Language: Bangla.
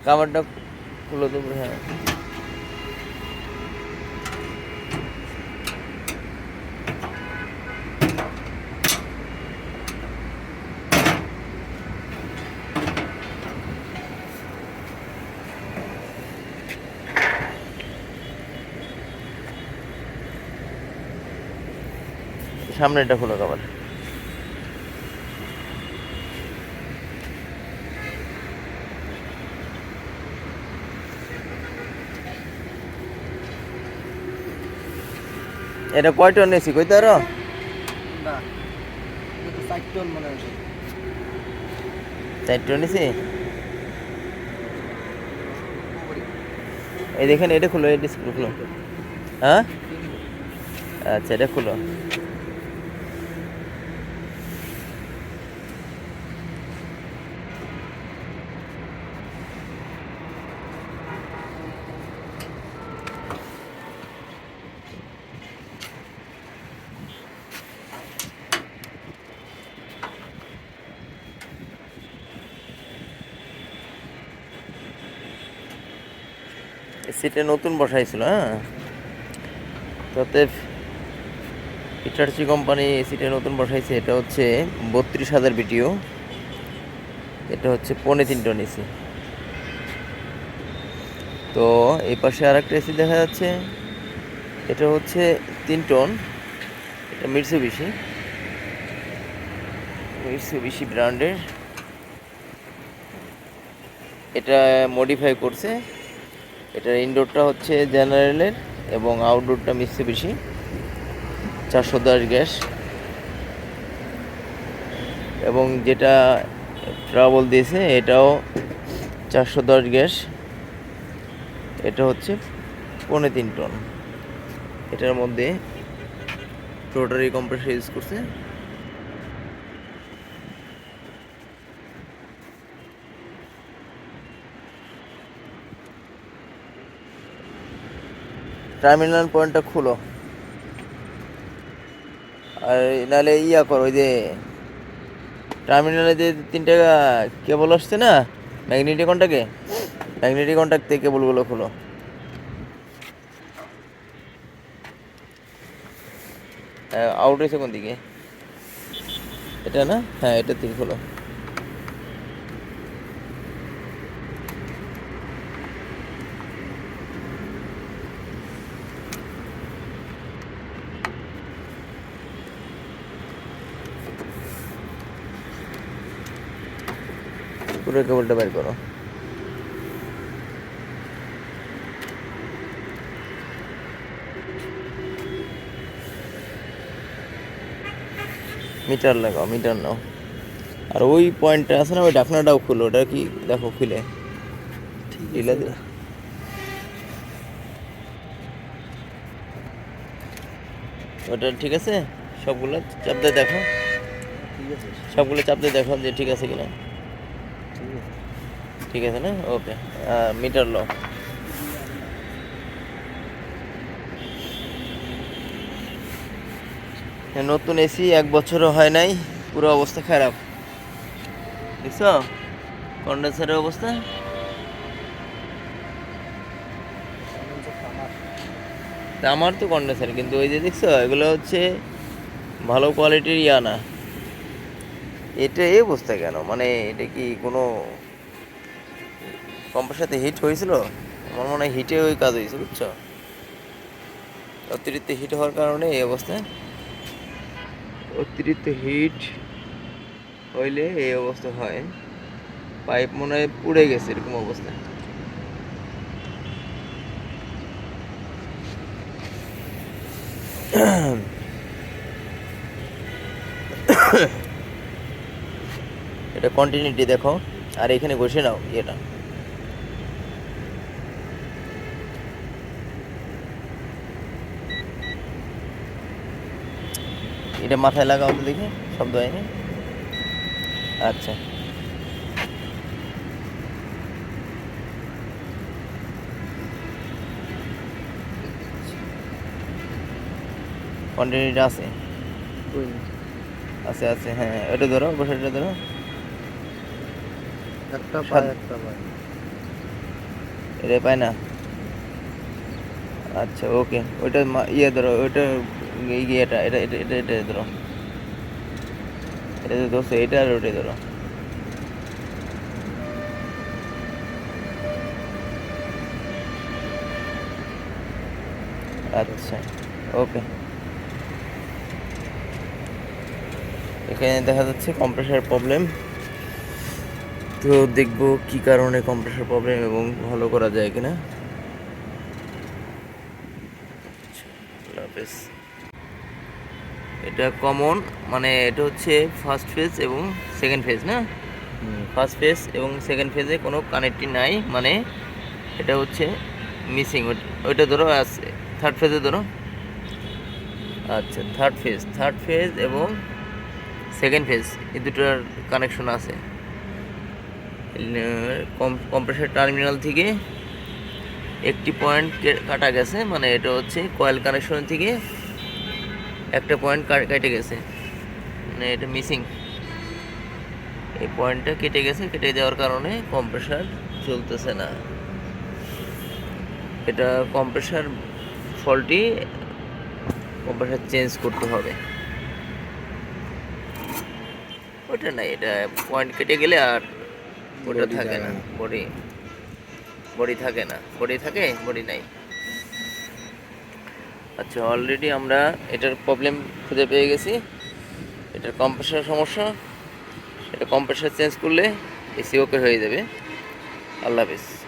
কাভারটা খুলে দেবো হ্যাঁ। সামনেটা খুলো কাভার এটা কয় টন এসি কইতে আরও চার টন এসি এই দেখেন এটা খুলো এই ডিসপ্লে খুলো। হ্যাঁ? আচ্ছা এটা খুলো। সিটে নতুন বসাইছিল হ্যাঁ? তাতে ইটারসি কোম্পানি সিটে নতুন বসাইছে, এটা হচ্ছে বত্রিশ হাজার বিটিও এটা হচ্ছে পৌনে তিন টন এসি তো এই পাশে আর একটা এসি দেখা যাচ্ছে, এটা হচ্ছে তিন টন, এটা মিরসে বেশি মিরসে বেশি ব্র্যান্ডের এটা মডিফাই করছে। এটার ইনডোরটা হচ্ছে জেনারেলের এবং আউটডোরটা মিশছে বেশি চারশো দশ গ্যাস। এবং যেটা ট্রাবল দিয়েছে, এটাও চারশো দশ গ্যাস। এটা হচ্ছে পৌনে তিন টন। এটার মধ্যে রোটারি কম্প্রেসার ইউজ করছে। টার্মিনাল পয়েন্টটা খুলো। আর নাহলে ইয়া করো, ওই যে টার্মিনালে যে তিনটা কেবল আসছে না ম্যাগনেটিক কন্টাকে ম্যাগনেটিক কন্টাক্ট থেকে কেবলগুলো খুলো। আউট হয়েছে কোন দিকে এটা না? হ্যাঁ এটা থেকে খোলো। পুরো কেবলটা বের করো। মিটার লাগাও মিটার নাও। আর ওই পয়েন্টটা আছে না ওই ঢাকনাটাও খুলো ওটা কি দেখো খুলে। ঢিলা ওটা ঠিক আছে? সবগুলো চাপ দিয়ে দেখো সবগুলো চাপ দিয়ে দেখো যে ঠিক আছে কিনা। ঠিক আছে না? ওকে মিটার লো নতুন এসি এক বছরও হয় নাই, পুরো অবস্থা খারাপ। দেখছ? কন্ডেন্সারের অবস্থা? আমার তো কন্ডেন্সার কিন্তু ওই যে দেখছ, এগুলো হচ্ছে ভালো কোয়ালিটির ইয়া না। এটা এই অবস্থা কেন? মানে এটা কি কোনো কম্পের সাথে হিট হয়েছিল? আমার মনে হয় হিটে ওই কাজ হয়েছে বুঝছ? অতিরিক্ত হিট হওয়ার কারণে এই অবস্থা। অতিরিক্ত হিট হইলে এই অবস্থা হয়। পাইপ মনে হয় পুড়ে গেছে এরকম অবস্থা। এটা কন্টিনিউটি দেখো। আর এখানে বসে নাও এটা এটা মাথায় লাগাও তো দেখি শব্দ হয়নি। আচ্ছা। কন্টিনিউটি আছে? আছে আছে হ্যাঁ এটা ধরো বসে এটা ধরো। একটা পায় একটা পায়। এটা পায় না? আচ্ছা ওকে। ওইটা ইয়ে ধরো ওইটা ইয়েটা এটা এটা এটা এটা ধরো। এটা ধরছো এটা আর ওইটাই ধরো। আচ্ছা ওকে। এখানে দেখা যাচ্ছে কম্প্রেসার প্রবলেম। তো দেখব কি কারণে কম্প্রেসার প্রবলেম এবং ভালো করা যায় কিনা। এটা কমন মানে এটা হচ্ছে ফার্স্ট ফেজ এবং সেকেন্ড ফেজ না? ফার্স্ট ফেজ এবং সেকেন্ড ফেজে কোনো কানেক্টই নাই মানে এটা হচ্ছে মিসিং ওইটা ধরো আছে থার্ড ফেজে ধরো। আচ্ছা থার্ড ফেজ থার্ড ফেজ এবং সেকেন্ড ফেজ এই দুটোর কানেকশন আছে। কম্প্রেসার টার্মিনাল থেকে একটি পয়েন্ট কাটা গেছে মানে এটা হচ্ছে কয়েল কানেকশন থেকে একটা পয়েন্ট কেটে গেছে মানে এটা মিসিং এই পয়েন্টটা কেটে গেছে, কেটে যাওয়ার কারণে কম্প্রেসার চলতেছে না। এটা কম্প্রেসার ফলটি কম্প্রেসার চেঞ্জ করতে হবে। ওটা নাই, এটা পয়েন্ট কেটে গেলে আর ওটা থাকে না। বডি। বডি থাকে না। বডি থাকে বডি নাই। আচ্ছা অলরেডি আমরা এটার প্রবলেম খুঁজে পেয়ে গেছি। এটার কম্প্রেসার সমস্যা। এটা কম্প্রেসার চেঞ্জ করলে এসি ওকে হয়ে যাবে। আল্লাহ হাফিজ।